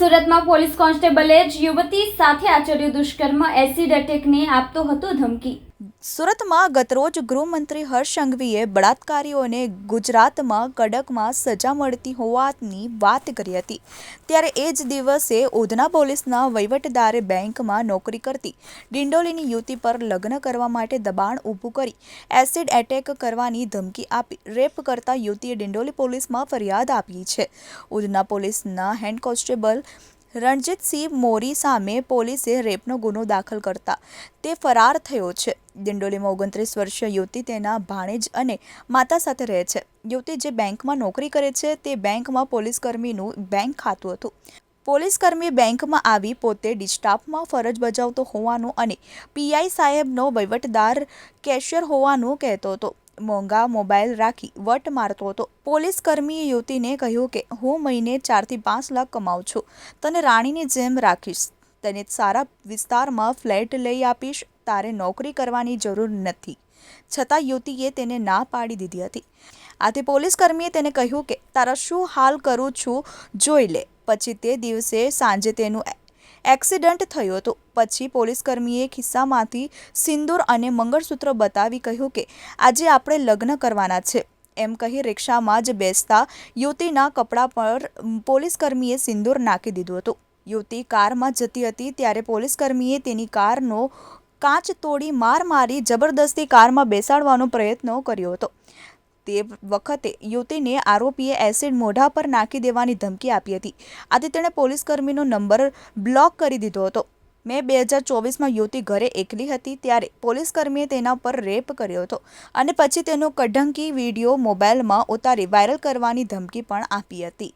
સુરતમાં પોલીસ કોન્સ્ટેબલે જ યુવતી સાથે આચર્યું દુષ્કર્મ. એસિડ એટેકને આપતો હતો ધમકી. સુરતમાં ગતરોજ ગૃહમંત્રી હર્ષ સંઘવીએ બળાત્કારીઓને ગુજરાતમાં કડકમાં સજા મળતી હોવાની વાત કરી હતી. ત્યારે એ જ દિવસે ઉધના પોલીસના વહીવટદારે બેંકમાં નોકરી કરતી, ડિંડોલીની યુવતી પર લગ્ન કરવા માટે દબાણ ઊભું કરી, એસિડ એટેક કરવાની ધમકી આપી, રેપ કરતા યુવતીએ ડિંડોલી પોલીસમાં ફરિયાદ આપી છે. ઉધના પોલીસના હેડ કોન્સ્ટેબલ રણજીતસિંહ મોરી સામે પોલીસે રેપનો ગુનો દાખલ કરતા તે ફરાર થયો છે. દિંડોલીમાં ઓગણત્રીસ વર્ષીય યુવતી તેના ભાણેજ અને માતા સાથે રહે છે. યુવતી જે બેંકમાં નોકરી કરે છે તે બેંકમાં પોલીસકર્મીનું બેંક ખાતું હતું. પોલીસકર્મી બેંકમાં આવી પોતે ડિસ્ટાફમાં ફરજ બજાવતો હોવાનું અને પીઆઈ સાહેબનો વહીવટદાર કેશિયર હોવાનું કહેતો હતો. મોંઘા મોબાઈલ રાખી વટ મારતો હતો. પોલીસ કર્મીએ યુવતીને કહ્યું કે, હું મહિને ચારથી પાંચ લાખ કમાઉં છું. તને રાણીની જેમ રાખીશ. તને સારા વિસ્તારમાં ફ્લેટ લઈ આપીશ. તારે નોકરી કરવાની જરૂર નથી. છતાં યુવતીએ તેને ના પાડી દીધી હતી. આથી પોલીસ કર્મીએ તેને કહ્યું કે, તારા શું હાલ કરું છું? જોઈ લે. પછી તે દિવસે સાંજે તેનું એક્સિડન્ટ થયું હતું. પછી પોલીસકર્મીએ ખિસ્સામાંથી સિંદૂર અને મંગળસૂત્ર બતાવી કહ્યું કે, આજે આપણે લગ્ન કરવાના છે. એમ કહી રિક્ષામાં જ બેસતા યુવતીના કપડા પર પોલીસકર્મીએ સિંદૂર નાખી દીધું હતું. યુવતી કારમાં જતી હતી ત્યારે પોલીસકર્મીએ તેની કારનો કાચ તોડી માર મારી જબરદસ્તી કારમાં બેસાડવાનો પ્રયત્ન કર્યો હતો. તે વખતે યુવતીને આરોપીએ એસિડ મોઢા પર નાખી દેવાની ધમકી આપી હતી. આથી તેણે પોલીસકર્મીનો નંબર બ્લોક કરી દીધો હતો. મે બે હજાર ચોવીસમાં યુવતી ઘરે એકલી હતી ત્યારે પોલીસકર્મીએ તેના પર રેપ કર્યો હતો અને પછી તેનો કઢંકી વીડિયો મોબાઈલમાં ઉતારી વાયરલ કરવાની ધમકી પણ આપી હતી.